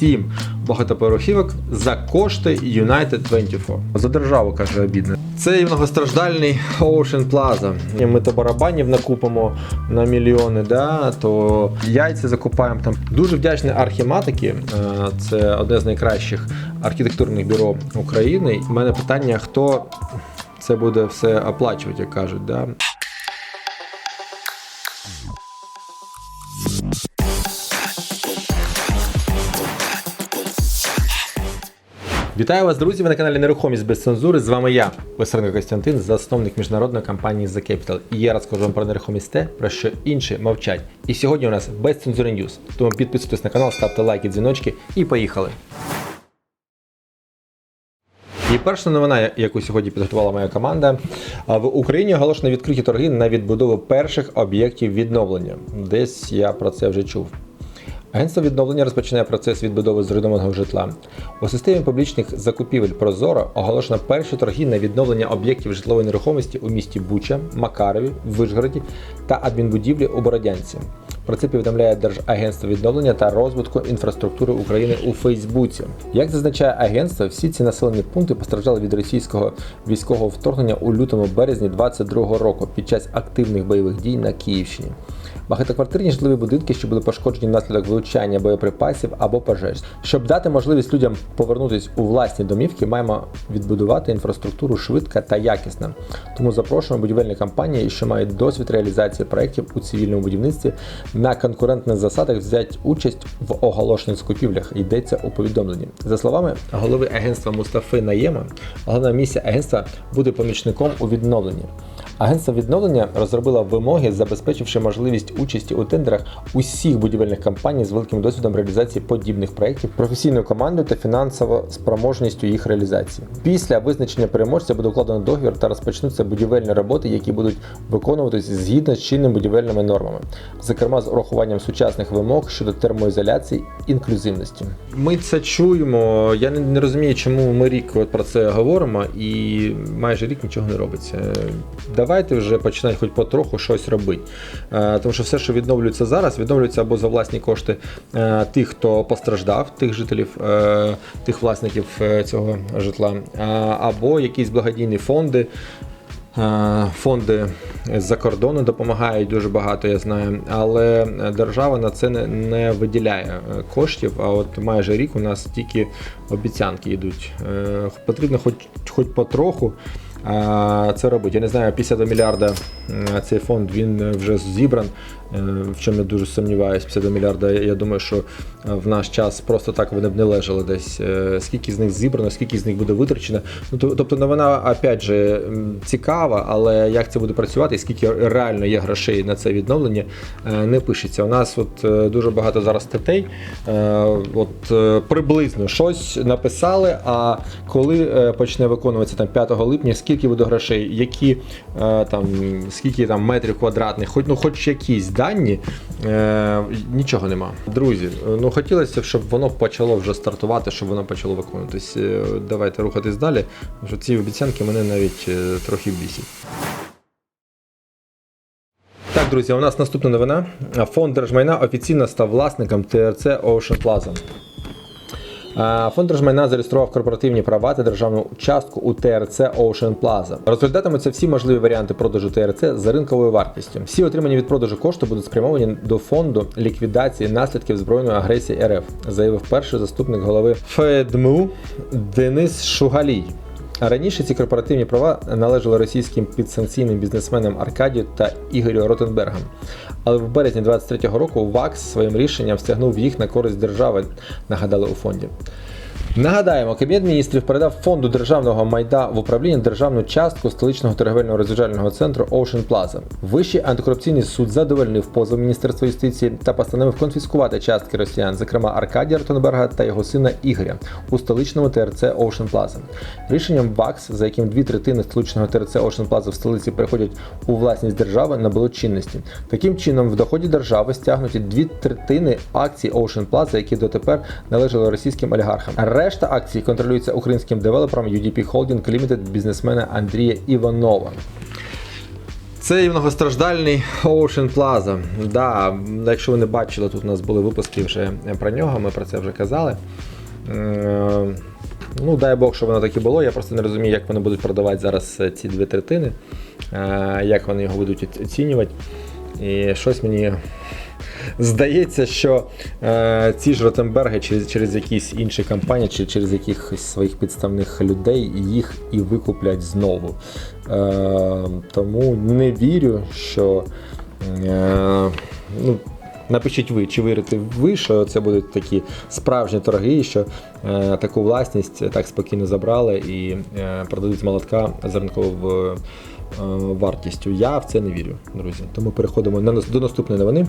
сім багатоповерхівок за кошти United 24. За державу каже обідно. Це многостраждальний Ocean Plaza. І Ми то барабанів накупимо на мільйони, да, то яйця закупаємо там. Дуже вдячний архіматики. Е, Це одне з найкращих архітектурних бюро України. У мене питання: хто це буде все оплачувати, як кажуть. Да? Вітаю вас, друзі! Ви на каналі Нерухомість без цензури. З вами я, Весеренко Костянтин, засновник міжнародної компанії The Capital. І я розкажу вам про нерухомість те, про що інші мовчать. І сьогодні у нас без цензури. Тому підписуйтесь на канал, ставте лайки, дзвіночки і поїхали. І перша новина, яку сьогодні підготувала моя команда, в Україні оголошено відкриті торги на відбудову перших об'єктів відновлення. Десь я про це вже чув. Агентство відновлення розпочинає процес відбудови зруйнованого житла. У системі публічних закупівель Прозоро оголошено перші торги на відновлення об'єктів житлової нерухомості у місті Буча, Макарові, Вишгороді та адмінбудівлі у Бородянці. Про це повідомляє Держагентство відновлення та розвитку інфраструктури України у Фейсбуці. Як зазначає агентство, всі ці населені пункти постраждали від російського військового вторгнення у лютому березні 2022 року під час активних бойових дій на Київщині. Багатоквартирні житлові будинки, що були пошкоджені внаслідок влучання боєприпасів або пожеж. Щоб дати можливість людям повернутися у власні домівки, маємо відбудувати інфраструктуру швидко та якісно. Тому запрошуємо будівельні компанії, що мають досвід реалізації проєктів у цивільному будівництві на конкурентних засадах взяти участь в оголошених закупівлях. Йдеться у повідомленні. За словами голови агентства Мустафи Наєма, головна місія агентства буде помічником у відновленні. Агентство відновлення розробило вимоги, забезпечивши можливість участі у тендерах усіх будівельних компаній з великим досвідом реалізації подібних проєктів, професійною командою та фінансово спроможністю їх реалізації. Після визначення переможця буде укладено договір та розпочнуться будівельні роботи, які будуть виконуватися згідно з чинними будівельними нормами, зокрема з урахуванням сучасних вимог щодо термоізоляції інклюзивності. Ми це чуємо. Я не, розумію, чому ми рік про це говоримо, і майже рік нічого не робиться. Давайте вже починати хоч потроху щось робити. Е, Тому що все, що відновлюється зараз, відновлюється або за власні кошти е, тих, хто постраждав, тих жителів, е, тих власників цього житла, або якісь благодійні фонди. Е, Фонди з-за кордону допомагають дуже багато, я знаю, але держава на це не, виділяє е, коштів. А от майже рік у нас тільки обіцянки йдуть. Е, Потрібно хоч, хоч потроху це робити. Я не знаю, 52 мільярда цей фонд він вже зібран. е, В чому я дуже сумніваюся, 52 мільярда. Я думаю, що е, в наш час просто так вони б не лежали десь. Е, Скільки з них зібрано, скільки з них буде витрачено. Ну тобто новина опять же цікава, але як це буде працювати, і скільки реально є грошей на це відновлення, не пишеться. У нас от дуже багато зараз статей. От приблизно щось написали. А коли почне виконуватися там 5 липня, скільки буде грошей, які е, там скільки там метрів квадратних, хоч ну хоч якісь дані, е, нічого нема. Друзі, ну хотілося б, щоб воно почало вже стартувати, щоб воно почало виконуватись. Е, Давайте рухатись далі. що ці обіцянки мене навіть е, трохи бісять. Так, друзі, у нас наступна новина. Фонд держмайна офіційно став власником ТРЦ Ocean Plaza. Фонд держмайна зареєстрував корпоративні права та державну частку у ТРЦ Ocean Plaza. Розглядатимуться всі можливі варіанти продажу ТРЦ за ринковою вартістю. Всі отримані від продажу кошти будуть спрямовані до фонду ліквідації наслідків збройної агресії РФ, заявив перший заступник голови ФЕДМУ Денис Шугалій. Раніше ці корпоративні права належали російським підсанкційним бізнесменам Аркадію та Ігорю Ротенбергам. Але в березні 23-го року ВАКС своїм рішенням стягнув їх на користь держави, нагадали у фонді. Нагадаємо, Кабінет міністрів передав фонду державного майда в управління державну частку столичного торговельного розважального центру Ocean Plaza. Вищий антикорупційний суд задовольнив позов Міністерства юстиції та постановив конфіскувати частки росіян, зокрема Аркадія Ротенберга та його сина Ігоря у столичному ТРЦ Ocean Plaza. Рішенням ВАКС, за яким дві третини столичного ТРЦ Ocean Plaza в столиці переходять у власність держави, набуло чинності. Таким чином, в доході держави стягнуті дві третини акцій Ocean Plaza, які дотепер належали російським олігархам. Решта акцій контролюється українським девелопером UDP Holding Limited бізнесмена Андрія Іванова. Це і многостраждальний Ocean Plaza. Да, якщо ви не бачили, тут у нас були випуски вже про нього, ми про це вже казали. Е, Ну, дай Бог, що воно так і було. Я просто не розумію, як вони будуть продавати зараз е, ці дві третини, е, як вони його будуть оцінювати. І щось мені здається, що е, ці ж Ротенберги через, через якісь інші компанії чи через якихось своїх підставних людей їх і викуплять знову. Е, тому не вірю, що. Е, ну, Напишіть ви, чи вірите ви, що це будуть такі справжні торги, що е, таку власність так спокійно забрали і е, продадуть з молотка за ринковою е, вартістю. Я в це не вірю, друзі. Тому переходимо на, до наступної новини.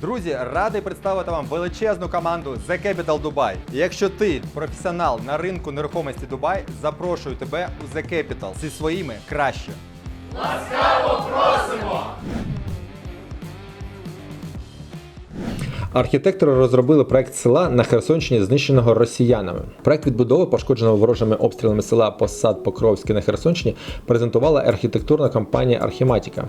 Друзі, радий представити вам величезну команду The Capital Dubai. Якщо ти професіонал на ринку нерухомості Дубай, запрошую тебе у The Capital зі своїми краще. Архітектори розробили проект села на Херсонщині, знищеного росіянами. Проект відбудови, пошкодженого ворожими обстрілами села Посад Покровське на Херсонщині, презентувала архітектурна компанія Архіматіка.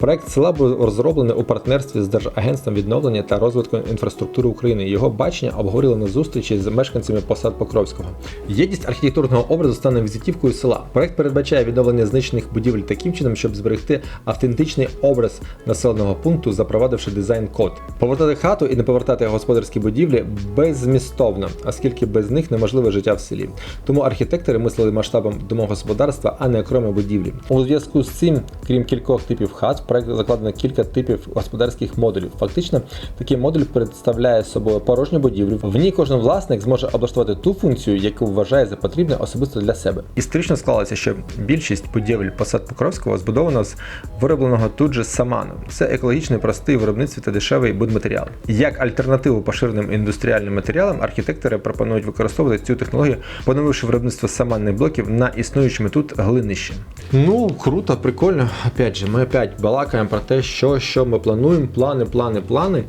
Проект села був розроблений у партнерстві з Держагентством відновлення та розвитку інфраструктури України. Його бачення обговорили на зустрічі з мешканцями посад Покровського. Єдність архітектурного образу стане візитівкою села. Проект передбачає відновлення знищених будівель таким чином, щоб зберегти автентичний образ населеного пункту, запровадивши дизайн-код. Повертати хату і не повертати господарські будівлі беззмістовно, оскільки без них неможливе життя в селі. Тому архітектори мислили масштабом домогосподарства, а не окремої будівлі. У зв'язку з цим, крім кількох типів хат, в проект закладено кілька типів господарських модулів. Фактично, такий модуль представляє собою порожню будівлю. В ній кожен власник зможе облаштувати ту функцію, яку вважає за потрібне особисто для себе. Історично склалося, що більшість будівель посад Покровського збудовано з виробленого тут же саману. Це екологічний, простий в виробництві та дешевий будматеріал. Як альтернативу поширеним індустріальним матеріалам, архітектори пропонують використовувати цю технологію, поновивши виробництво саманних блоків на існуючому тут глинищі. Ну круто, прикольно. Опять же, ми опять балакаємо про те, що, що ми плануємо, плани, плани, плани.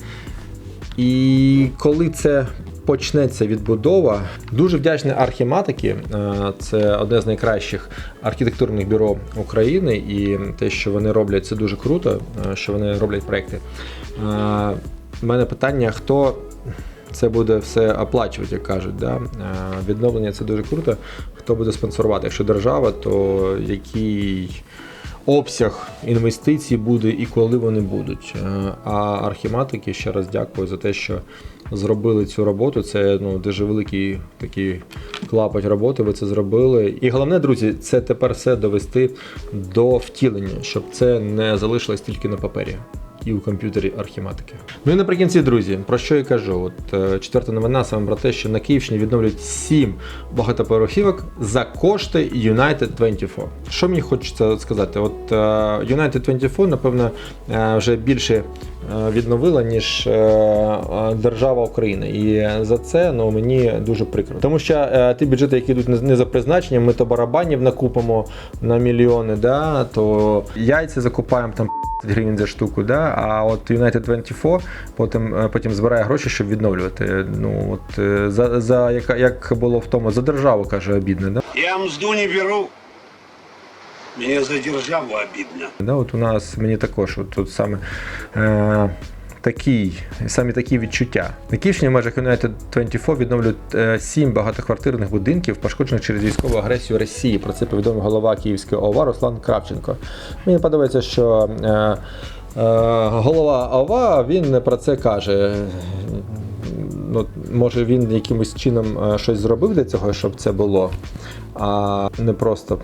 І коли це почнеться відбудова, дуже вдячний архіматики. Е, Це одне з найкращих архітектурних бюро України, і те, що вони роблять, це дуже круто, е, що вони роблять проекти. У мене питання: хто це буде все оплачувати, як кажуть. Да? Е, Відновлення це дуже круто. Хто буде спонсорувати? Якщо держава, то який обсяг інвестицій буде і коли вони будуть. Е, А архіматики ще раз дякую за те, що зробили цю роботу. Це ну, дуже великий такий клапоть роботи. Ви це зробили. І головне, друзі, це тепер все довести до втілення, щоб це не залишилось тільки на папері. І у комп'ютері архіматики. Ну і наприкінці, друзі, про що я кажу? От е, четверта новина саме про те, що на Київщині відновлюють сім багатоповерхівок за кошти United 24. Що мені хочеться сказати? От е, United 24, напевно, е, вже більше відновила, ніж е, е, держава України. І за це ну, мені дуже прикро. Тому що е, ті бюджети, які йдуть не- за призначенням, ми то барабанів накупимо на мільйони, да, то яйця закупаємо там. гривень за штуку, да? а от United 24 потім, е, потім збирає гроші, щоб відновлювати. Ну, от, е, за, за, як, як було в тому, за державу, каже, обідне. Да? Я мзду не беру. Мне за державу обидно. Да, от у нас мені також от, тут саме е, такі, саме такі відчуття. На Київщині в межах United 24 відновлюють е, сім багатоквартирних будинків, пошкоджених через військову агресію Росії. Про це повідомив голова Київської ОВА Руслан Кравченко. Мені подобається, що е, е, голова ОВА він про це каже. Ну, може він якимось чином е, щось зробив для цього, щоб це було, а не просто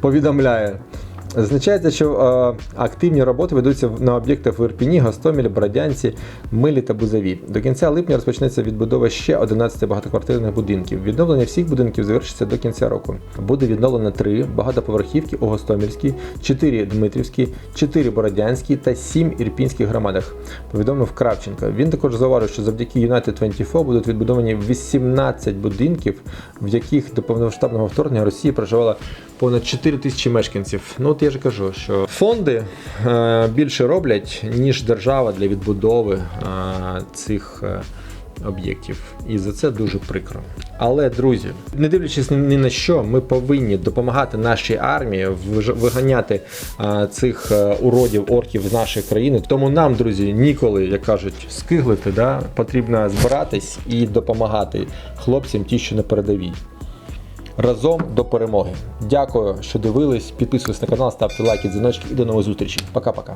повідомляє. Зазначається, що е, активні роботи ведуться на об'єктах в Ірпіні, Гостомелі, Бродянці, Милі та Бузові. До кінця липня розпочнеться відбудова ще 11 багатоквартирних будинків. Відновлення всіх будинків завершиться до кінця року. Буде відновлено три багатоповерхівки у Гостомельській, 4 Дмитрівській, 4 Бородянській та 7 ірпінських громадах. Повідомив Кравченко. Він також зауважив, що завдяки United 24 будуть відбудовані 18 будинків, в яких до повномасштабного вторгнення Росії проживало понад 4 тисячі мешканців. Ну от я ж кажу, що фонди е, більше роблять, ніж держава для відбудови е, цих. е, об'єктів. І за це дуже прикро. Але, друзі, не дивлячись ні на що, ми повинні допомагати нашій армії виганяти цих уродів орків з нашої країни. Тому нам, друзі, ніколи, як кажуть, скиглити, да? потрібно збиратись і допомагати хлопцям, ті, що на передовій. Разом до перемоги. Дякую, що дивились. Підписуйтесь на канал, ставте лайки, дзвіночки і до нових зустрічей. Пока-пока.